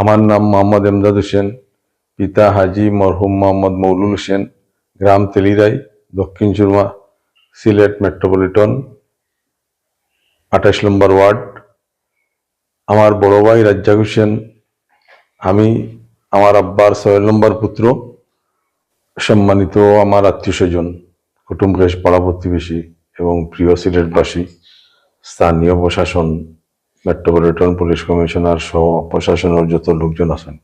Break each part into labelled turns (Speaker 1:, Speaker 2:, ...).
Speaker 1: আমার নাম মোহাম্মদ এমদাদ হোসেন, পিতা হাজি মরহুম মোহাম্মদ মৌলুল হোসেন, গ্রাম তেলিরাই, দক্ষিণ সুরমা সিলেট মেট্রোপলিটন, আঠাশ নম্বর ওয়ার্ড। আমার বড় ভাই রাজ্জাক হোসেন, আমি আমার আব্বার ছয় নম্বর পুত্র, সম্মানিত আমার আত্মীয় স্বজন কুটুম কেশ পাড়া প্রতিবেশী এবং প্রিয় সিলেটবাসী, স্থানীয় প্রশাসন। মেট্রোপলিটন পুলিশ কমিশনার সহ প্রশাসনের যত লোকজন আছেন,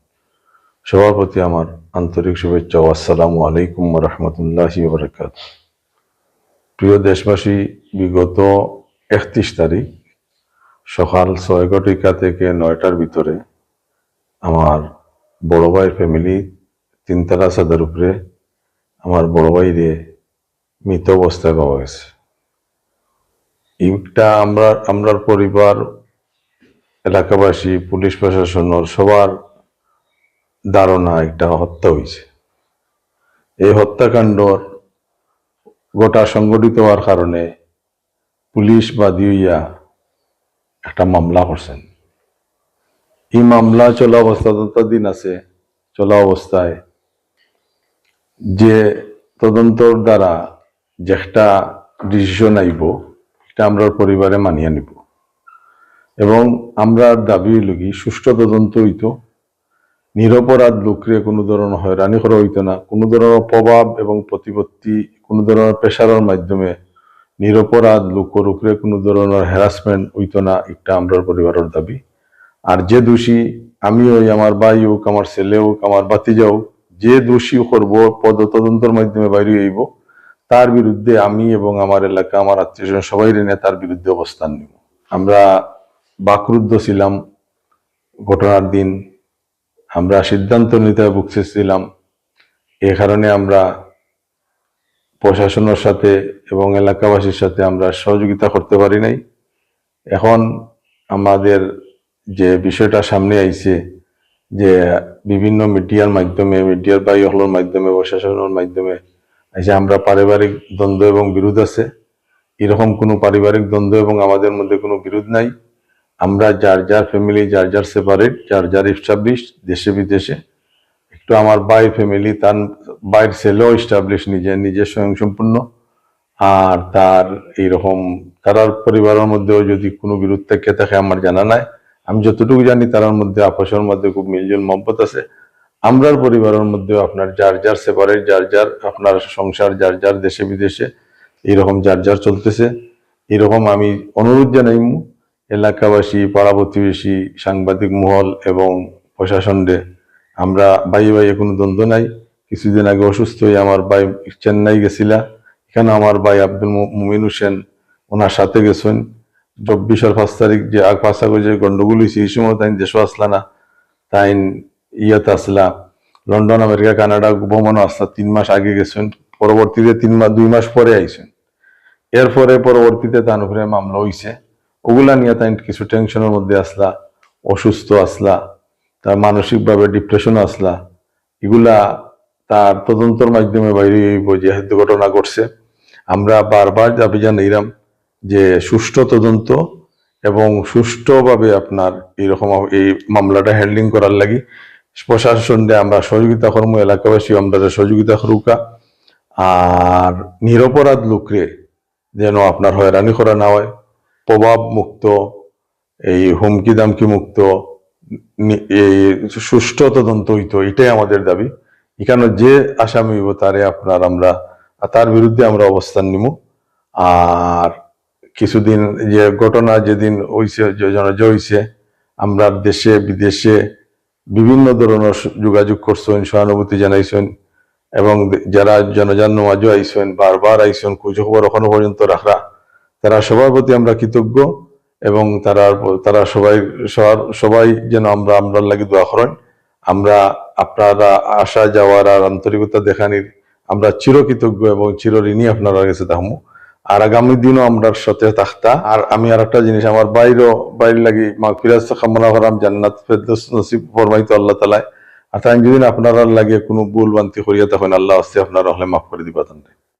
Speaker 1: সবার প্রতি আমার আন্তরিক শুভেচ্ছা ও আসসালামু আলাইকুম রহমতুল্লাহি বরকাত প্রিয় দেশবাসী, বিগত একত্রিশ তারিখ সকাল ছয় ঘটিকা থেকে নয়টার ভিতরে আমার বড় ভাইয়ের ফ্যামিলি তিনতলা সাদার উপরে আমার বড় ভাইরে মৃত অবস্থায় পাওয়া গেছে। ইটা আমরা আমরার পরিবার এলাকাবাসী, পুলিশ প্রশাসনের সবার ধারণা একটা হত্যা হয়েছে। এই হত্যাকাণ্ডর গোটা সংগঠিত হওয়ার কারণে পুলিশ বাদী হইয়া একটা মামলা করছেন। এই মামলা চলা অবস্থা ততদিন আছে, চলা অবস্থায় যে তদন্তর দ্বারা যেটা ডিসিশন আইব, এটা আমরা পরিবারে মানিয়ে নিব। এবং আমরা দাবি লগি সুষ্ঠু তদন্ত হইতো। নিরপরাধ লোকরে কোনো ধরনের হয়রানি করা হইতো না। কোনো ধরনের প্রভাব এবং প্রতিপত্তি, কোনো ধরনের প্রেশারের মাধ্যমে নিরপরাধ লোকের উপরে কোনো ধরনের হ্যারাসমেন্ট হইতো না, এটা আমরা পরিবারের দাবি। আর যে দোষী আমি হই, আমার ভাই হোক, আমার ছেলে হোক, আমার বাতিজা হোক, যে দোষী করব পদ তদন্তের মাধ্যমে বাইরে হইব, তার বিরুদ্ধে আমি এবং আমার এলাকা, আমার আত্মীয় সবাই রেনে তার বিরুদ্ধে অবস্থান নিব। আমরা বাকরুদ্ধ ছিলাম, ঘটনার দিন আমরা সিদ্ধান্ত নিতে বুকছিলাম এ কারণে আমরা প্রশাসনের সাথে এবং এলাকাবাসীর সাথে আমরা সহযোগিতা করতে পারি নাই। এখন আমাদের যে বিষয়টা সামনে আইছে, যে বিভিন্ন মিডিয়ার মাধ্যমে, মিডিয়ার বাই হলের মাধ্যমে, প্রশাসনের মাধ্যমে আইসে আমরা পারিবারিক দ্বন্দ্ব এবং বিরোধ আছে, এরকম কোনো পারিবারিক দ্বন্দ্ব এবং আমাদের মধ্যে কোনো বিরোধ নাই। আমরা যার যার ফ্যামিলি যার যার সেপারেট যার যার ইস্টাবলিশ দেশে, বিদেশে। একটু আমার বাই ফ্যামিলি তার বাইর ছেলেও ইস্টাবলিশ নিজে নিজে স্বয়ংসম্পূর্ণ। আর তার এইরকম তারার পরিবারের মধ্যেও যদি কোনো বিরোধ থেকে থাকে, আমার জানা নাই। আমি যতটুকু জানি তার মধ্যে, আপসের মধ্যে খুব মিলজুল মহব্বত আছে। আমরার পরিবারের মধ্যেও আপনার যার যার সেপারেট যার যার আপনার সংসার, যার যার দেশে, বিদেশে, এইরকম যার যার চলতেছে। এরকম আমি অনুরোধ জানাই এলাকাবাসী, পাড়া প্রতিবেশী, সাংবাদিক মহল এবং প্রশাসনরে আমরা ভাই ভাই কোনো দ্বন্দ্ব নাই। কিছুদিন আগে অসুস্থ হয়ে আমার ভাই চেন্নাই গেছিলা। এখানে আমার ভাই আব্দুল মুমিন হোসেন, ওনার সাথে গেছেন। চব্বিশ আর পাঁচ তারিখ যে আগ পাঁচ আগে যে গন্ডগোল হয়েছে, এই সময় তাই দেশও আসলা না। তাই ইয়াতে আসলা। লন্ডন, আমেরিকা, কানাডা ভ্রমণও আসলা। তিন মাস আগে গেছেন। পরবর্তীতে তিন মাস দুই মাস পরে আইছেন। এরপরে পরবর্তীতে তার উপরে মামলা হইছে। ওগুলা নিয়ে তাই কিছু টেনশনের মধ্যে আসলা, অসুস্থ আসলা, তার মানসিকভাবে ডিপ্রেশন আসলা, এগুলা তার তদন্তর মাধ্যমে বাইরে যে ঘটনা ঘটছে। আমরা বারবার দাবি জানাইলাম যে সুষ্ঠু তদন্ত এবং সুষ্ঠুভাবে আপনার এইরকম এই মামলাটা হ্যান্ডলিং করার লাগি প্রশাসনকে আমরা সহযোগিতা কর্ম এলাকাবাসী আমরা সহযোগিতা করুকা, আর নিরপরাধ লোকরে যেন আপনার হয়রানি করা না হয়। প্রভাব মুক্ত এই হুমকি দামকি মুক্ত এই সুষ্ঠু তদন্ত হইতো, এটাই আমাদের দাবি। এখানে যে আসামি হইব তারে আপনার আমরা তার বিরুদ্ধে আমরা অবস্থান নিব আর কিছুদিন যে ঘটনা যেদিন হইছে, যে হইছে, আমরা দেশে, বিদেশে বিভিন্ন ধরনের যোগাযোগ করছেন, সহানুভূতি জানাইছেন, এবং যারা জনজান নমাজও আইসেন বারবার আইসেন খোঁজ খবর এখনও পর্যন্ত রাখা তারা সবার প্রতি আমরা কৃতজ্ঞ এবং তারা তারা সবাই সবাই যেন আমরা আমরা লাগি দোয়া করেন। আমরা আপনারা আসা যাওয়ার আর আন্তরিকতা দেখানির আমরা চিরকৃতজ্ঞ এবং চিরঋণী আপনারা কাছে থাকব আর আগামী দিনও আমরা সাথে থাকতা। আর আমি আর একটা জিনিস, আমার বাইরও বাইর লাগি মা ফিরাজ কামনা করাম জান্নাত ফেরদৌস নসিব ফরমাইতো আল্লাহ তালায় আর তাই যদি আপনারা লাগে কোনো ভুল বান্তি করিয়া তখন আল্লাহ আসতে আপনারা হলে মাফ করে দিবা তান্ডে